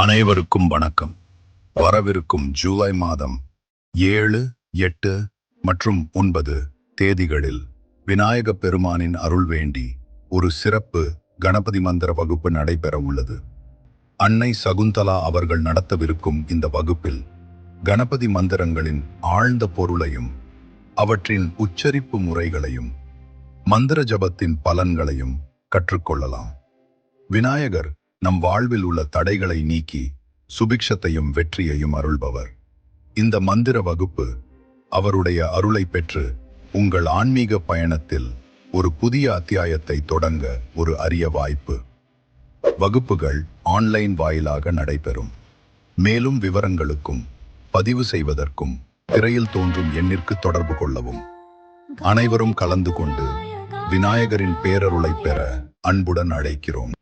அனைவருக்கும் வணக்கம். வரவிருக்கும் ஜூலை மாதம் ஏழு எட்டு மற்றும் ஒன்பது தேதிகளில் விநாயக பெருமானின் அருள் வேண்டி ஒரு சிறப்பு கணபதி மந்திர வகுப்பு நடைபெற உள்ளது. அன்னை சகுந்தலா அவர்கள் நடத்தவிருக்கும் இந்த வகுப்பில் கணபதி மந்திரங்களின் ஆழ்ந்த பொருளையும் அவற்றின் உச்சரிப்பு முறைகளையும் மந்திர ஜபத்தின் பலன்களையும் கற்றுக்கொள்ளலாம். விநாயகர் நம் வாழ்வில் உள்ள தடைகளை நீக்கி சுபிக்ஷத்தையும் வெற்றியையும் அருள்பவர். இந்த மந்திர வகுப்பு அவருடைய அருளை பெற்று உங்கள் ஆன்மீக பயணத்தில் ஒரு புதிய அத்தியாயத்தை தொடங்க ஒரு அரிய வாய்ப்பு. வகுப்புகள் ஆன்லைன் வாயிலாக நடைபெறும். மேலும் விவரங்களுக்கும் பதிவு செய்வதற்கும் திரையில் தோன்றும் எண்ணிற்கு தொடர்பு கொள்ளவும். அனைவரும் கலந்து கொண்டு விநாயகரின் பேரருளை பெற அன்புடன் அழைக்கிறோம்.